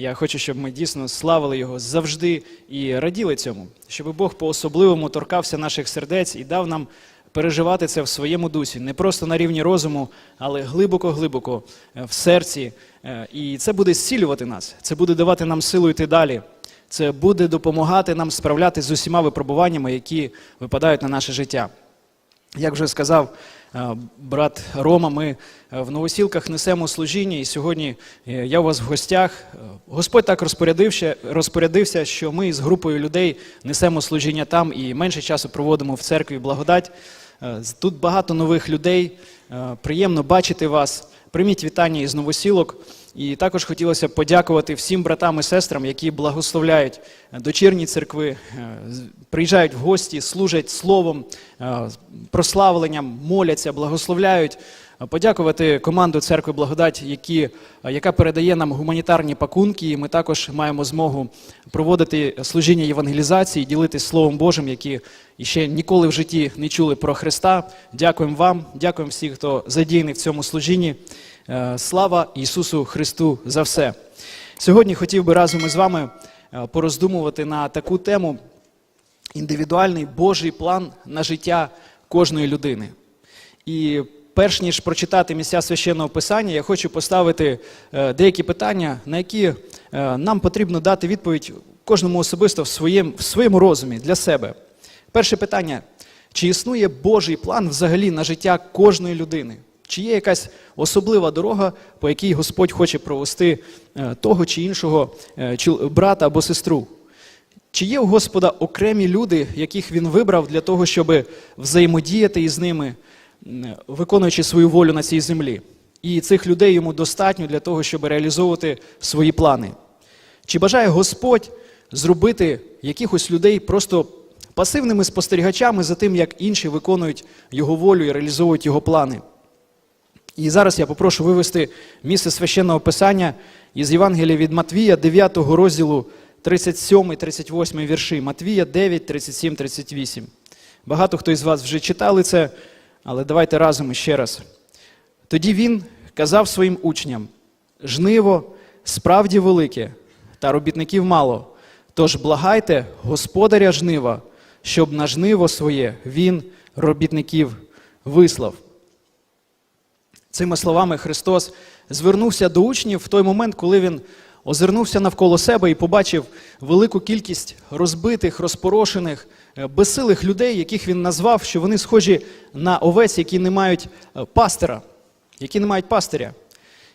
Я хочу, щоб ми дійсно славили його завжди і раділи цьому, щоб Бог по-особливому торкався наших сердець і дав нам переживати це в своєму дусі, не просто на рівні розуму, але глибоко-глибоко е, в серці. Е, І це буде зцілювати нас, це буде давати нам силу йти далі. Це буде допомагати нам справлятися з усіма випробуваннями, які випадають на наше життя. Як вже сказав брат Рома, ми е, в новосілках несемо служіння, і сьогодні е, я у вас в гостях. Е, Господь так розпорядився, розпорядився, що ми з групою людей несемо служіння там і менше часу проводимо в церкві благодать. Е, Тут багато нових людей. е, Приємно бачити вас. Прийміть вітання із новосілок. І також хотілося подякувати всім братам і сестрам, які благословляють дочірні церкви, е, приїжджають в гості, служать словом, е, прославленням, моляться, благословляють. Подякувати команду церкви Благодать, які, е, яка передає нам гуманітарні пакунки. І ми також маємо змогу проводити служіння євангелізації, ділитися Словом Божим, які ще ніколи в житті не чули про Христа. Дякуємо вам, дякуємо всім, хто задіяний в цьому служінні. Е, Слава Ісусу Христу за все. Сьогодні хотів би разом із вами е, пороздумувати на таку тему індивідуальний Божий план на життя кожної людини. І перш ніж прочитати місця священного писання, я хочу поставити е, деякі питання, на які нам потрібно дати відповідь кожному особисто в своєму, в своєму розумі для себе. Перше питання: чи існує Божий план взагалі на життя кожної людини? Чи є якась особлива дорога, по якій Господь хоче провести е, того чи іншого е, брата або сестру? Чи є у Господа окремі люди, яких він вибрав для того, щоб взаємодіяти із ними, виконуючи свою волю на цій землі? І цих людей йому достатньо для того, щоб реалізовувати свої плани? Чи бажає Господь зробити якихось людей просто пасивними спостерігачами за тим, як інші виконують його волю і реалізовують його плани? І зараз я попрошу вивести місце священного писання із Євангелія від Матвія, 9 розділу 37-38 вірші. Матвія 9, 37, 38. Багато хто із вас вже читали це, але давайте разом ще раз. Тоді він казав своїм учням: жниво справді велике, та робітників мало. Тож благайте господаря жнива, щоб на жниво своє він робітників вислав. Цими словами Христос звернувся до учнів в той момент, коли він озирнувся навколо себе і побачив велику кількість розбитих, розпорошених, е, безсилих людей, яких він назвав, що вони схожі на овець, які не мають е, пастира, які не мають пастиря.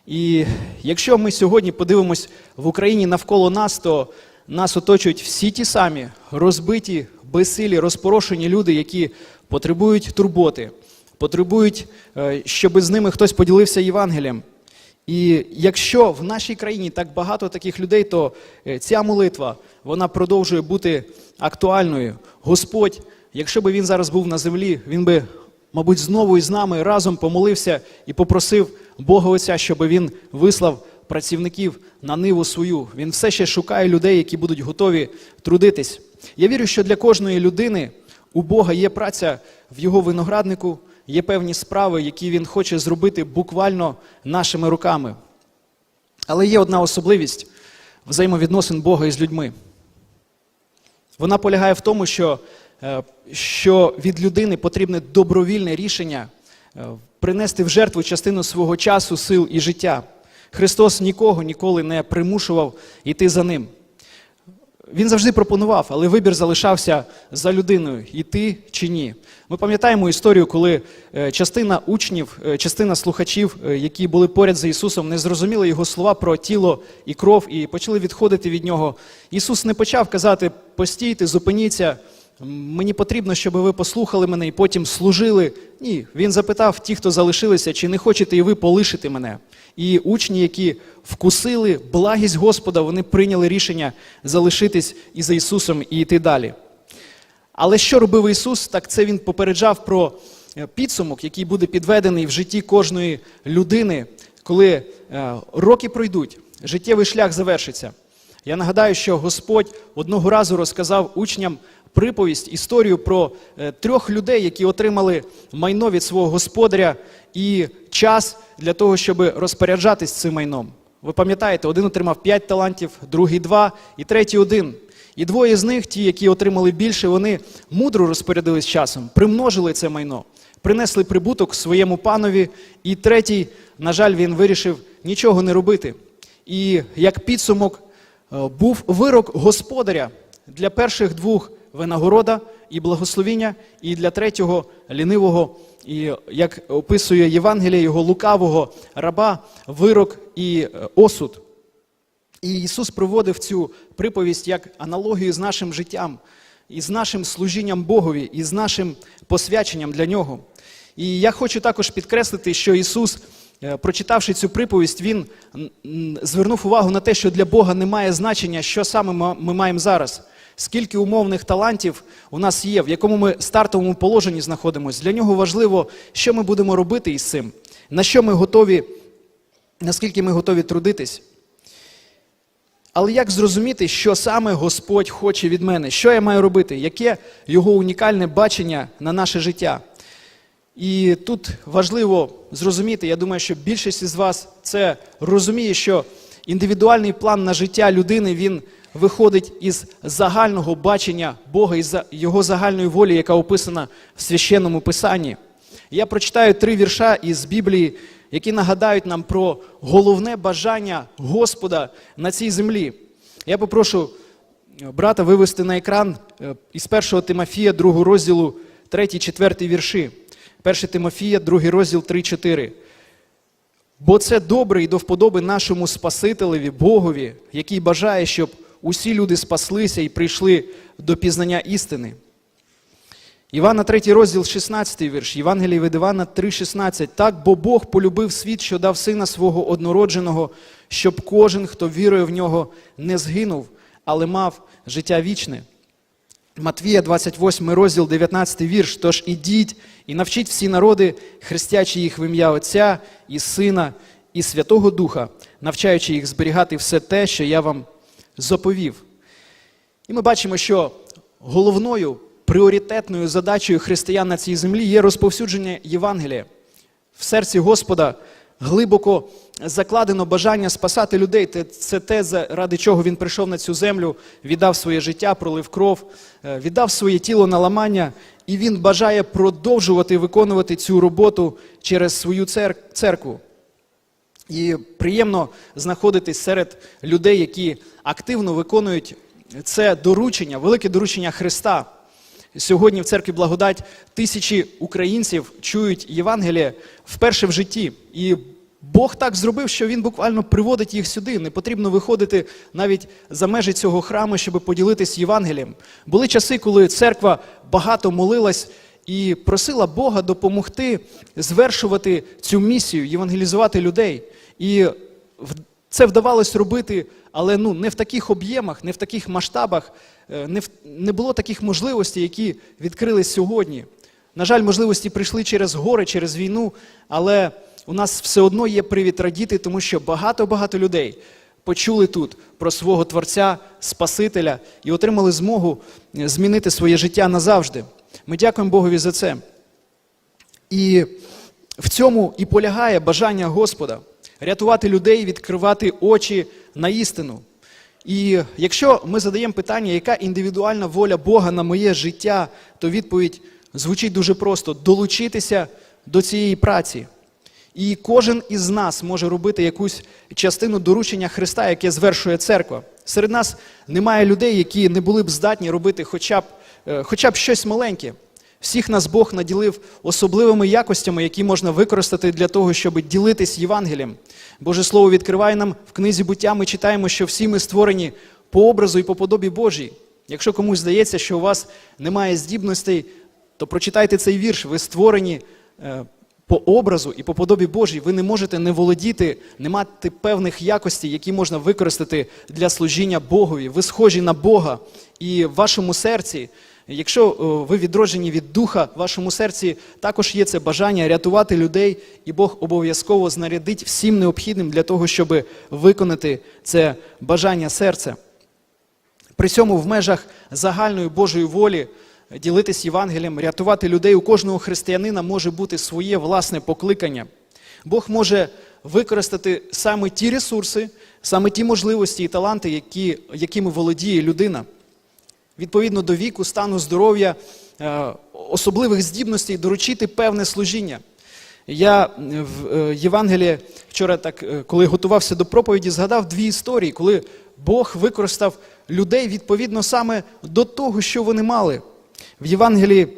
І якщо ми сьогодні подивимось в Україні навколо нас, то нас оточують всі ті самі розбиті, безсилі, розпорошені люди, які потребують турботи, потребують, е, щоб з ними хтось поділився Євангелієм. І якщо в нашій країні так багато таких людей, то е, ця молитва вона продовжує бути актуальною. Господь, якщо би він зараз був на землі, він би, мабуть, знову із нами разом помолився і попросив Бога Отця, щоб він вислав працівників на ниву свою. Він все ще шукає людей, які будуть готові трудитись. Я вірю, що для кожної людини у Бога є праця в його винограднику, є певні справи, які він хоче зробити буквально нашими руками. Але є одна особливість взаємовідносин Бога із людьми. Вона полягає в тому, що, е, що від людини потрібне добровільне рішення е, принести в жертву частину свого часу, сил і життя. Христос нікого ніколи не примушував йти за ним. Він завжди пропонував, але вибір залишався за людиною, йти чи ні. Ми пам'ятаємо історію, коли е, частина учнів, е, частина слухачів, е, які були поряд за Ісусом, не зрозуміли його слова про тіло і кров і почали відходити від нього. Ісус не почав казати: постійте, зупиніться. Мені потрібно, щоб ви послухали мене і потім служили. Ні, він запитав ті, хто залишилися, чи не хочете і ви полишити мене. І учні, які вкусили благість Господа, вони прийняли рішення залишитись із Ісусом і йти далі. Але що робив Ісус? Так це Він попереджав про е, підсумок, який буде підведений в житті кожної людини, коли е, роки пройдуть, життєвий шлях завершиться. Я нагадаю, що Господь одного разу розказав учням приповість, історію про е, трьох людей, які отримали майно від свого господаря і час для того, щоб розпоряджатись цим майном. Ви пам'ятаєте, один отримав 5 талантів, другий 2 і третій один. І двоє з них, ті, які отримали більше, вони мудро розпорядились часом, примножили це майно, принесли прибуток своєму панові. І третій, на жаль, він вирішив нічого не робити. І як підсумок е, був вирок господаря для перших двох винагорода і благословіння, і для третього лінивого, і як описує Євангеліє його лукавого раба, вирок і е, осуд. І Ісус проводив цю приповість як аналогію з нашим життям, і з нашим служінням Богові, і з нашим посвяченням для Нього. І я хочу також підкреслити, що Ісус, е, прочитавши цю приповість, Він звернув увагу на те, що для Бога немає значення, що саме ми маємо зараз. Скільки умовних талантів у нас є, в якому ми стартовому положенні знаходимося. Для нього важливо, що ми будемо робити із цим, на що ми готові, наскільки ми готові трудитись. Але як зрозуміти, що саме Господь хоче від мене? Що я маю робити? Яке його унікальне бачення на наше життя? І тут важливо зрозуміти, я думаю, що більшість із вас це розуміє, що індивідуальний план на життя людини він виходить із загального бачення Бога, із його загальної волі, яка описана в священному писанні. Я прочитаю три вірша із Біблії, які нагадають нам про головне бажання Господа на цій землі. Я попрошу е, брата вивести на екран е, із 1 Тимофія, 2 розділу, 3-4 вірші. 1 Тимофія, 2 розділ 3-4. Бо це добре і до вподоби нашому Спасителеві, Богові, який бажає, щоб усі люди спаслися і прийшли до пізнання істини. Івана 3 розділ, 16 вірш, Євангелії від Івана 3,16. Так, бо Бог полюбив світ, що дав сина свого однородженого, щоб кожен, хто вірує в нього, не згинув, але мав життя вічне. Матвія 28 розділ, 19 вірш. Тож ідіть і навчіть всі народи, хрестячи їх в ім'я Отця і Сина, і Святого Духа, навчаючи їх зберігати все те, що я вам заповів. І ми бачимо, що головною пріоритетною задачею християн на цій землі є розповсюдження Євангелія. В серці Господа глибоко закладено бажання спасати людей. Це те, заради чого він прийшов на цю землю, віддав своє життя, пролив кров, е, віддав своє тіло на ламання, і він бажає продовжувати виконувати цю роботу через свою церкву. І приємно знаходитись серед людей, які активно виконують це доручення, велике доручення Христа. Сьогодні в церкві благодать тисячі українців чують Євангеліє вперше в житті. І Бог так зробив, що Він буквально приводить їх сюди. Не потрібно виходити навіть за межі цього храму, щоб поділитись Євангелієм. Були часи, коли церква багато молилась і просила Бога допомогти звершувати цю місію, євангелізувати людей. І це вдавалось робити, але ну, не в таких об'ємах, не в таких масштабах, е, не, в, не було таких можливостей, які відкрились сьогодні. На жаль, можливості прийшли через гори, через війну, але у нас все одно є привід радіти, тому що багато-багато людей почули тут про свого Творця, Спасителя і отримали змогу е, змінити своє життя назавжди. Ми дякуємо Богові за це. І в цьому і полягає бажання Господа рятувати людей, відкривати очі на істину. І якщо ми задаємо питання, яка індивідуальна воля Бога на моє життя, то відповідь звучить дуже просто: долучитися до цієї праці. І кожен із нас може робити якусь частину доручення Христа, яке звершує церква. Серед нас немає людей, які не були б здатні робити хоча б, е, хоча б щось маленьке. Всіх нас Бог наділив особливими якостями, які можна використати для того, щоб ділитись Євангелієм. Боже Слово відкриває нам в книзі буття. Ми читаємо, що всі ми створені по образу і по подобі Божій. Якщо комусь здається, що у вас немає здібностей, то прочитайте цей вірш. Ви створені е, по образу і по подобі Божій. Ви не можете не володіти, не мати певних якостей, які можна використати для служіння Богові. Ви схожі на Бога, і в вашому серці. Якщо ви відроджені від духа, в вашому серці також є це бажання рятувати людей, і Бог обов'язково знарядить всім необхідним для того, щоб виконати це бажання серця. При цьому в межах загальної Божої волі ділитись Євангелієм, рятувати людей у кожного християнина може бути своє власне покликання. Бог може використати саме ті ресурси, саме ті можливості і таланти, які, якими володіє людина. Відповідно до віку, стану здоров'я, е, особливих здібностей доручити певне служіння. Я е, в е, Євангелії вчора, так, коли готувався до проповіді, згадав дві історії, коли Бог використав людей відповідно саме до того, що вони мали. В Євангелії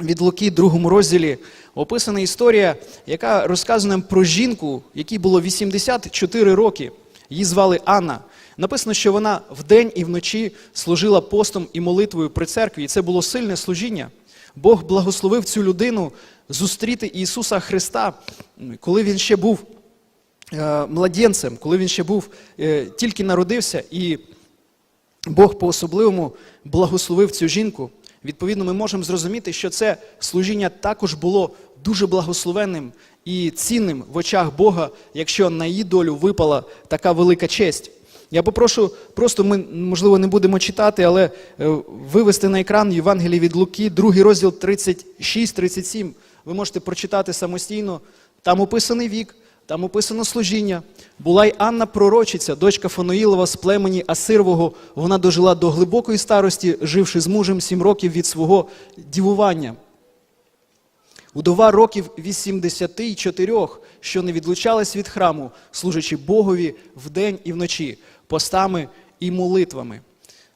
від Луки, другому розділі, описана історія, яка розказує нам про жінку, якій було 84 роки. Її звали Анна. Написано, що вона вдень і вночі служила постом і молитвою при церкві, і це було сильне служіння. Бог благословив цю людину зустріти Ісуса Христа, коли він ще був е, младенцем, коли він ще був е, тільки народився, і Бог по-особливому благословив цю жінку. Відповідно, ми можемо зрозуміти, що це служіння також було дуже благословенним і цінним в очах Бога, якщо на її долю випала така велика честь. Я попрошу, просто ми, можливо, не будемо читати, але е, вивести на екран Євангелії від Луки, другий розділ 36-37. Ви можете прочитати самостійно. Там описаний вік, там описано служіння. Була й Анна пророчиця, дочка Фаноїлова з племені Асирового. Вона дожила до глибокої старості, живши з мужем сім років від свого дівування. Удова років 84, що не відлучалась від храму, служачи Богові вдень і вночі, постами і молитвами.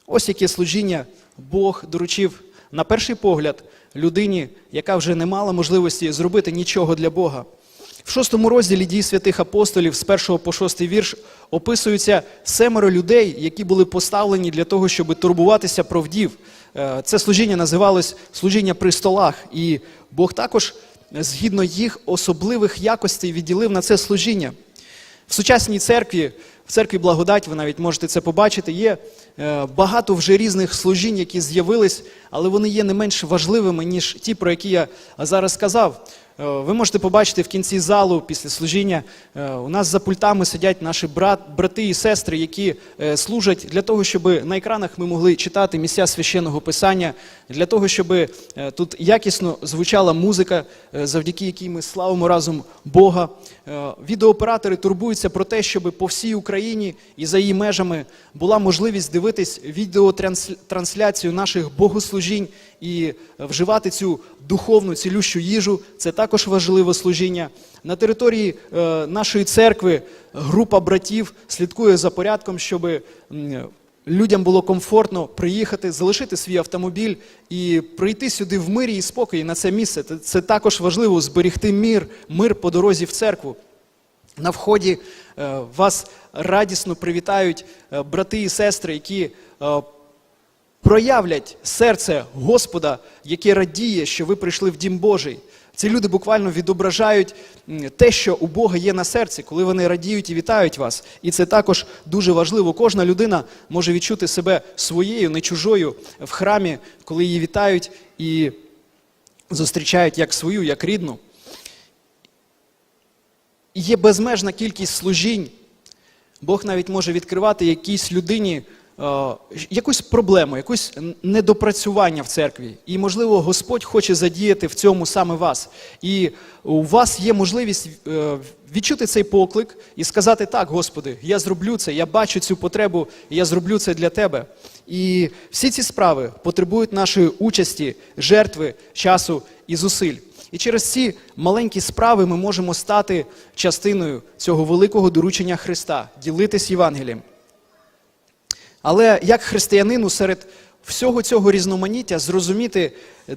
Ось яке служіння Бог доручив на перший погляд людині, яка вже не мала можливості зробити нічого для Бога. В шостому розділі дій святих апостолів з першого по шостий вірш описуються семеро людей, які були поставлені для того, щоб турбуватися про вдів. Е, Це служіння називалось служіння при столах, і Бог також, е, згідно їх особливих якостей, відділив на це служіння. В сучасній церкві, в церкві благодать, ви навіть можете це побачити, є е, багато вже різних служінь, які з'явились, але вони є не менш важливими, ніж ті, про які я зараз сказав. Е, Ви можете побачити в кінці залу після служіння. е, У нас за пультами сидять наші брат, брати і сестри, які е, служать для того, щоб на екранах ми могли читати місця священного писання, для того, щоб тут якісно звучала музика, завдяки якій ми славимо разом Бога. Е, Відеооператори турбуються про те, щоб по всій Україні і за її межами була можливість дивитись відеотрансляцію наших богослужінь і вживати цю духовну цілющу їжу. Це також важливе служіння. На території е, нашої церкви група братів слідкує за порядком, щоб людям було комфортно приїхати, залишити свій автомобіль і прийти сюди в мирі і спокої на це місце. Це- також важливо зберегти мир, мир по дорозі в церкву. На вході е, вас радісно привітають е, брати і сестри, які е, проявлять серце Господа, яке радіє, що ви прийшли в дім Божий. Ці люди буквально відображають те, що у Бога є на серці, коли вони радіють і вітають вас. І це також дуже важливо. Кожна людина може відчути себе своєю, не чужою в храмі, коли її вітають і зустрічають як свою, як рідну. Є безмежна кількість служінь. Бог навіть може відкривати якійсь людині якусь проблему, якусь недопрацювання в церкві. І, можливо, Господь хоче задіяти в цьому саме вас. І у вас є можливість е, відчути цей поклик і сказати: так, Господи, я зроблю це, я бачу цю потребу, я зроблю це для Тебе. І всі ці справи потребують нашої участі, жертви, часу і зусиль. І через ці маленькі справи ми можемо стати частиною цього великого доручення Христа, ділитись Євангелієм. Але як християнину серед всього цього різноманіття зрозуміти,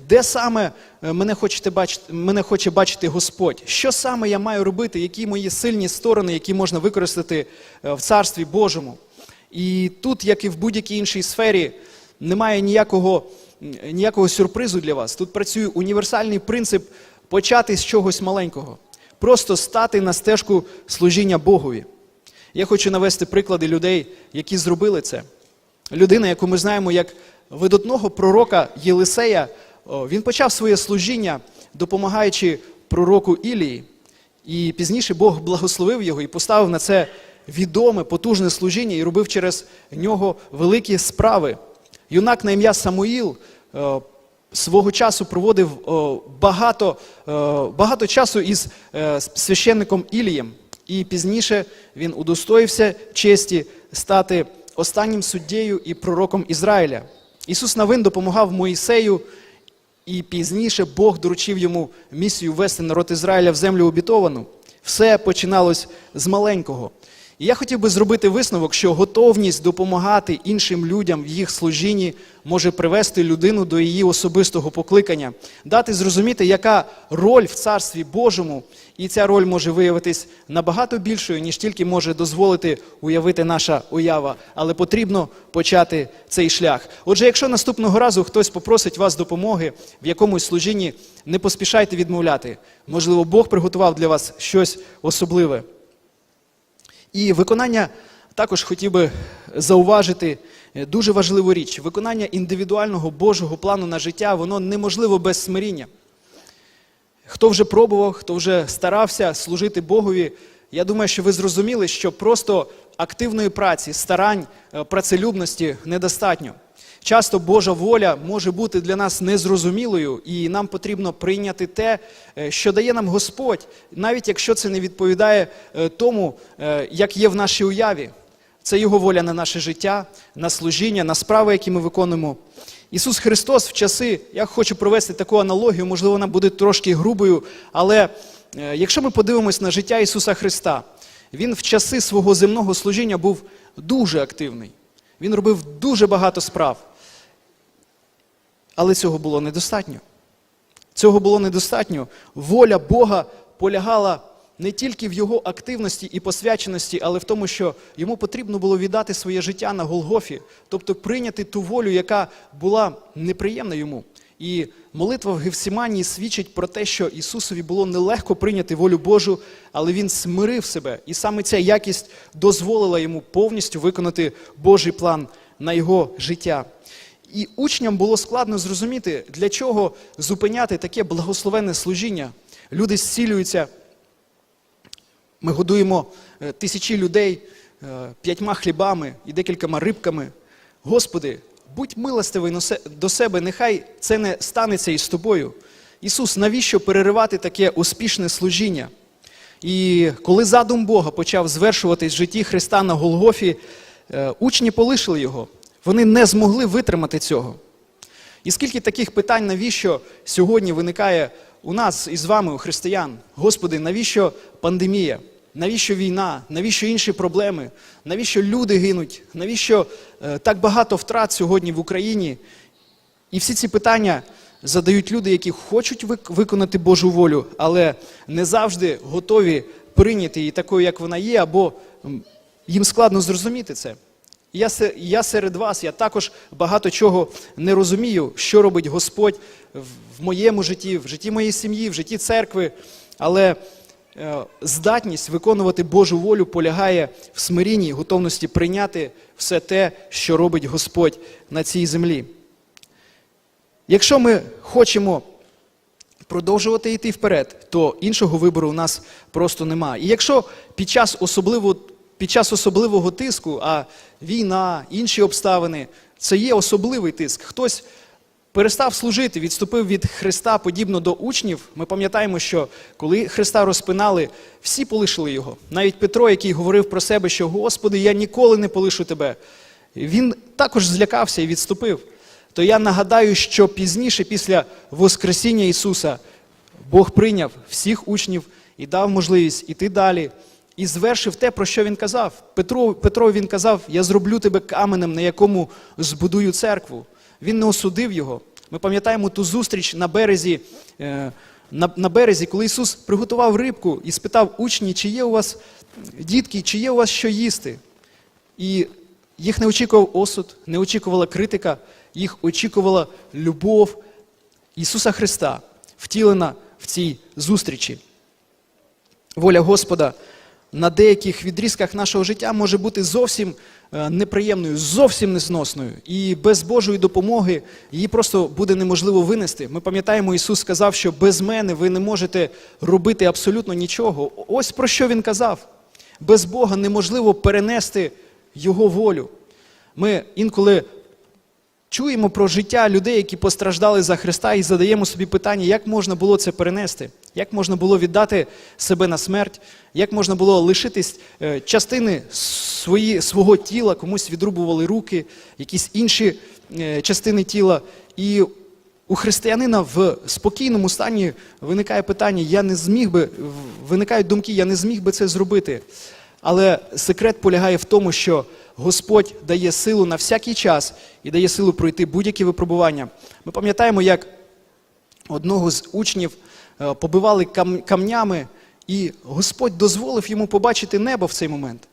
де саме е, мене, хочете бачити, мене хоче бачити Господь, що саме я маю робити, які мої сильні сторони, які можна використати е, в Царстві Божому. І тут, як і в будь-якій іншій сфері, немає ніякого, ніякого сюрпризу для вас. Тут працює універсальний принцип почати з чогось маленького, просто стати на стежку служіння Богові. Я хочу навести приклади людей, які зробили це. Людина, яку ми знаємо як видатного пророка Єлисея, він почав своє служіння, допомагаючи пророку Ілії. І пізніше Бог благословив його і поставив на це відоме, потужне служіння і робив через нього великі справи. Юнак на ім'я Самуїл свого часу проводив багато, багато часу із е, священником Ілієм. І пізніше він удостоївся честі стати останнім суддєю і пророком Ізраїля. Ісус Навин допомагав Моїсею, і пізніше Бог доручив йому місію вести народ Ізраїля в землю обітовану. Все починалось з маленького. І я хотів би зробити висновок, що готовність допомагати іншим людям в їх служінні може привести людину до її особистого покликання, дати зрозуміти, яка роль в Царстві Божому, і ця роль може виявитись набагато більшою, ніж тільки може дозволити уявити наша уява. Але потрібно почати цей шлях. Отже, якщо наступного разу хтось попросить вас допомоги в якомусь служінні, не поспішайте відмовляти. Можливо, Бог приготував для вас щось особливе. І виконання також хотів би зауважити е, дуже важливу річ. Виконання індивідуального Божого плану на життя, воно неможливо без смиріння. Хто вже пробував, хто вже старався служити Богові, я думаю, що ви зрозуміли, що просто активної праці, старань, е, працелюбності недостатньо. Часто Божа воля може бути для нас незрозумілою, і нам потрібно прийняти те, е, що дає нам Господь, навіть якщо це не відповідає е, тому, е, як є в нашій уяві. Це Його воля на наше життя, на служіння, на справи, які ми виконуємо. Ісус Христос в часи, я хочу провести таку аналогію, можливо, вона буде трошки грубою, але якщо ми подивимось на життя Ісуса Христа, Він в часи свого земного служіння був дуже активний. Він робив дуже багато справ. Але цього було недостатньо. Цього було недостатньо. Воля Бога полягала не тільки в його активності і посвяченості, але в тому, що йому потрібно було віддати своє життя на Голгофі, тобто прийняти ту волю, яка була неприємна йому. І молитва в Гефсиманії свідчить про те, що Ісусові було нелегко прийняти волю Божу, але Він смирив себе. І саме ця якість дозволила йому повністю виконати Божий план на його життя. І учням було складно зрозуміти, для чого зупиняти таке благословенне служіння. Люди зцілюються. Ми годуємо е, тисячі людей е, п'ятьма хлібами і декількома рибками. Господи, будь милостивий до себе, нехай це не станеться із тобою. Ісус, навіщо переривати таке успішне служіння? І коли задум Бога почав звершуватись в житті Христа на Голгофі, е, учні полишили його. Вони не змогли витримати цього. І скільки таких питань, навіщо сьогодні виникає у нас із вами, у християн? Господи, навіщо пандемія? Навіщо війна? Навіщо інші проблеми? Навіщо люди гинуть? Навіщо е, так багато втрат сьогодні в Україні? І всі ці питання задають люди, які хочуть виконати Божу волю, але не завжди готові прийняти її такою, як вона є, або їм складно зрозуміти це. Я, я серед вас, я також багато чого не розумію, що робить Господь в моєму житті, в житті моєї сім'ї, в житті церкви. Але здатність виконувати Божу волю полягає в смирінні, готовності прийняти все те, що робить Господь на цій землі. Якщо ми хочемо продовжувати йти вперед, то іншого вибору у нас просто немає. І якщо під час особливого, під час особливого тиску, а війна, інші обставини, це є особливий тиск, хтось перестав служити, відступив від Христа подібно до учнів, ми пам'ятаємо, що коли Христа розпинали, всі полишили його. Навіть Петро, який говорив про себе, що Господи, я ніколи не полишу тебе. Він також злякався і відступив. То я нагадаю, що пізніше, після Воскресіння Ісуса, Бог прийняв всіх учнів і дав можливість іти далі, і звершив те, про що він казав. Петро, Петро він казав: Я зроблю тебе каменем, на якому збудую церкву. Він не осудив його. Ми пам'ятаємо ту зустріч на березі, е, на, на березі, коли Ісус приготував рибку і спитав учні, чи є у вас дітки, чи є у вас що їсти. І їх не очікував осуд, не очікувала критика, їх очікувала любов Ісуса Христа, втілена в цій зустрічі. Воля Господа на деяких відрізках нашого життя може бути зовсім е, неприємною, зовсім незносною. І без Божої допомоги її просто буде неможливо винести. Ми пам'ятаємо, Ісус сказав, що без мене ви не можете робити абсолютно нічого. Ось про що Він казав. Без Бога неможливо перенести Його волю. Ми інколи чуємо про життя людей, які постраждали за Христа, і задаємо собі питання, як можна було це перенести, як можна було віддати себе на смерть, як можна було лишитись е, частини свої, свого тіла, комусь відрубували руки, якісь інші е, частини тіла. І у християнина в спокійному стані виникає питання, я не зміг би, виникають думки, я не зміг би це зробити. Але секрет полягає в тому, що Господь дає силу на всякий час і дає силу пройти будь-які випробування. Ми пам'ятаємо, як одного з учнів е, побивали камнями, і Господь дозволив йому побачити небо в цей момент.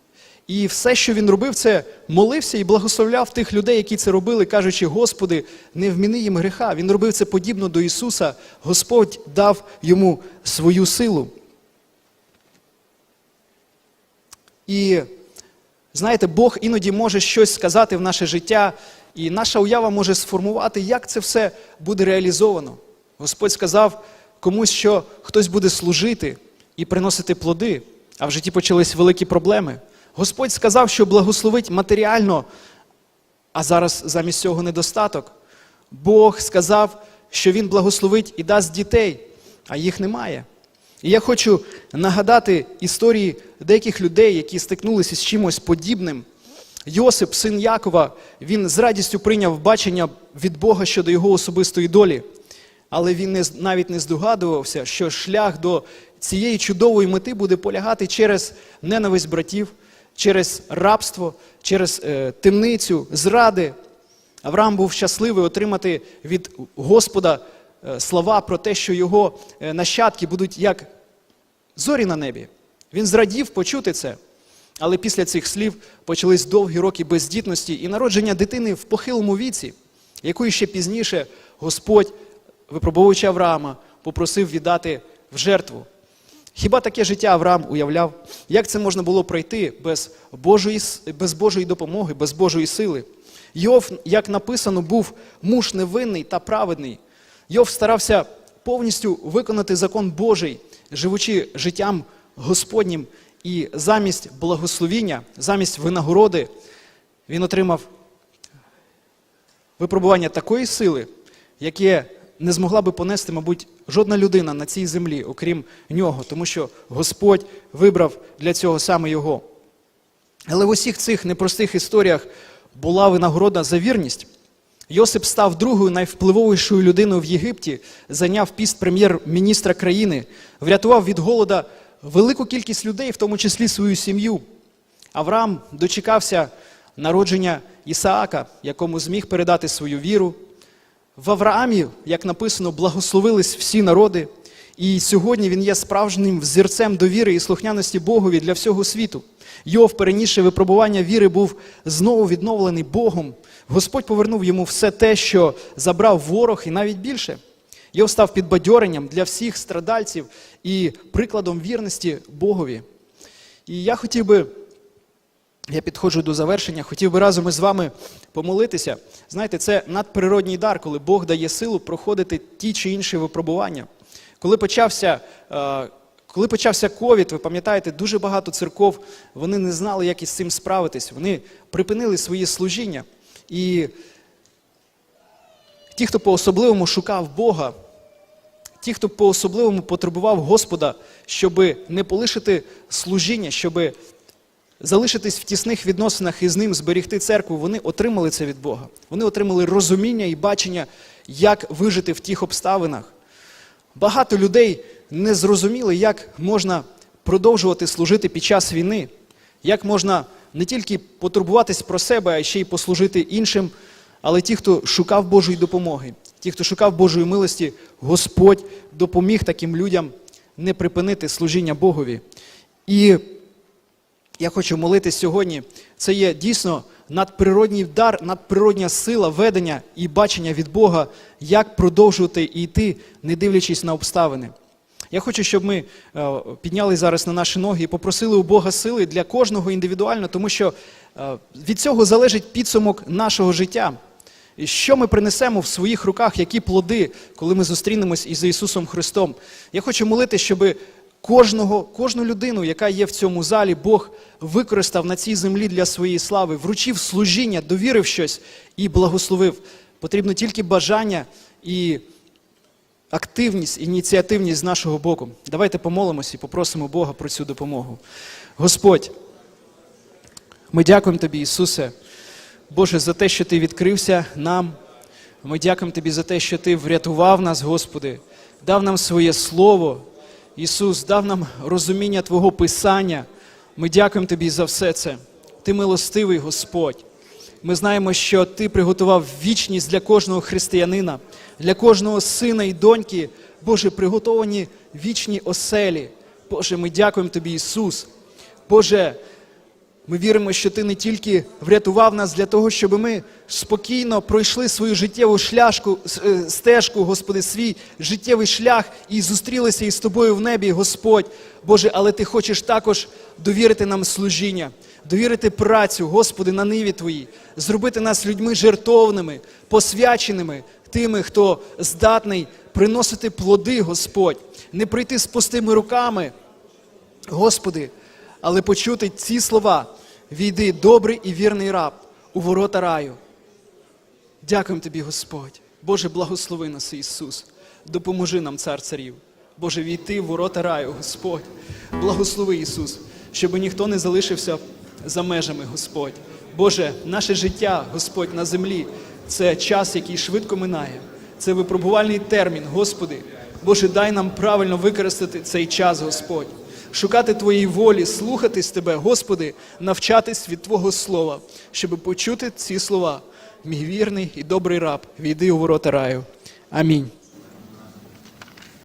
І все, що він робив, це молився і благословляв тих людей, які це робили, кажучи, Господи, не вміни їм гріха. Він робив це подібно до Ісуса. Господь дав йому свою силу. І знаєте, Бог іноді може щось сказати в наше життя, і наша уява може сформувати, як це все буде реалізовано. Господь сказав комусь, що хтось буде служити і приносити плоди, а в житті почались великі проблеми. Господь сказав, що благословить матеріально, а зараз замість цього недостаток. Бог сказав, що Він благословить і дасть дітей, а їх немає. І я хочу нагадати історії деяких людей, які стикнулися з чимось подібним. Йосип, син Якова, він з радістю прийняв бачення від Бога щодо його особистої долі. Але він не, навіть не здогадувався, що шлях до цієї чудової мети буде полягати через ненависть братів, через рабство, через е, темницю, зради. Авраам був щасливий отримати від Господа слова про те, що його е, нащадки будуть як зорі на небі. Він зрадів почути це. Але після цих слів почались довгі роки бездітності і народження дитини в похилому віці, якої ще пізніше Господь, випробовуючи Авраама, попросив віддати в жертву. Хіба таке життя Авраам уявляв? Як це можна було пройти без Божої, без Божої допомоги, без Божої сили? Йов, як написано, був муж невинний та праведний. Йов старався повністю виконати закон Божий, живучи життям Господнім, і замість благословіння, замість винагороди, він отримав випробування такої сили, яке не змогла би понести, мабуть, жодна людина на цій землі, окрім нього, тому що Господь вибрав для цього саме його. Але в усіх цих непростих історіях була винагорода за вірність. Йосип став другою найвпливовішою людиною в Єгипті, зайняв піст прем'єр-міністра країни, врятував від голода велику кількість людей, в тому числі свою сім'ю. Авраам дочекався народження Ісаака, якому зміг передати свою віру. В Авраамі, як написано, благословились всі народи, і сьогодні він є справжнім взірцем довіри і слухняності Богові для всього світу. Йов, перенісши випробування віри, був знову відновлений Богом. Господь повернув йому все те, що забрав ворог, і навіть більше. Йов став підбадьоренням для всіх страдальців і прикладом вірності Богові. І я хотів би я підходжу до завершення, хотів би разом із вами помолитися. Знаєте, це надприродній дар, коли Бог дає силу проходити ті чи інші випробування. Коли почався, е, коли почався ковід, ви пам'ятаєте, дуже багато церков вони не знали, як із цим справитись. Вони припинили свої служіння. І ті, хто по-особливому шукав Бога, ті, хто по-особливому потребував Господа, щоб не полишити служіння, щоб залишитись в тісних відносинах із ним, зберігти церкву, вони отримали це від Бога. Вони отримали розуміння і бачення, як вижити в тих обставинах. Багато людей не зрозуміли, як можна продовжувати служити під час війни, як можна не тільки потурбуватись про себе, а ще й послужити іншим. Але ті, хто шукав Божої допомоги, ті, хто шукав Божої милості, Господь допоміг таким людям не припинити служіння Богові. І я хочу молитись сьогодні. Це є дійсно надприродній дар, надприродня сила ведення і бачення від Бога, як продовжувати і йти, не дивлячись на обставини. Я хочу, щоб ми е, підняли зараз на наші ноги і попросили у Бога сили для кожного індивідуально, тому що е, від цього залежить підсумок нашого життя. І що ми принесемо в своїх руках, які плоди, коли ми зустрінемось із Ісусом Христом. Я хочу молити, щоб кожного, кожну людину, яка є в цьому залі, Бог використав на цій землі для своєї слави, вручив служіння, довірив щось і благословив Потрібно тільки бажання і активність, ініціативність з нашого боку. Давайте помолимося і попросимо Бога про цю допомогу. Господь, ми дякуємо Тобі, Ісусе, Боже, за те, що Ти відкрився нам. Ми дякуємо Тобі за те, що Ти врятував нас, Господи, дав нам своє Слово. Ісус, дав нам розуміння Твого Писання. Ми дякуємо Тобі за все це. Ти милостивий Господь. Ми знаємо, що Ти приготував вічність для кожного християнина, для кожного сина і доньки. Боже, приготовані вічні оселі. Боже, ми дякуємо Тобі, Ісус. Боже, ми віримо, що ти не тільки врятував нас для того, щоб ми спокійно пройшли свою життєву шляшку, е, стежку, Господи, свій життєвий шлях і зустрілися із тобою в небі, Господь. Боже, але ти хочеш також довірити нам служіння, довірити працю, Господи, на ниві Твоїй, зробити нас людьми жертовними, посвяченими, тими, хто здатний приносити плоди, Господь, не прийти з пустими руками. Господи, але почути ці слова війди, добрий і вірний раб у ворота раю. Дякуємо тобі, Господь. Боже, благослови нас, Ісус. Допоможи нам, цар царів. Боже, війти в ворота раю, Господь. Благослови Ісус, щоб ніхто не залишився за межами, Господь. Боже, наше життя, Господь, на землі це час, який швидко минає. Це випробувальний термін, Господи. Боже, дай нам правильно використати цей час, Господь. Шукати Твоєї волі, слухатись Тебе, Господи, навчатись від Твого Слова, щоб почути ці слова. Мій вірний і добрий раб, війди у ворота раю. Амінь.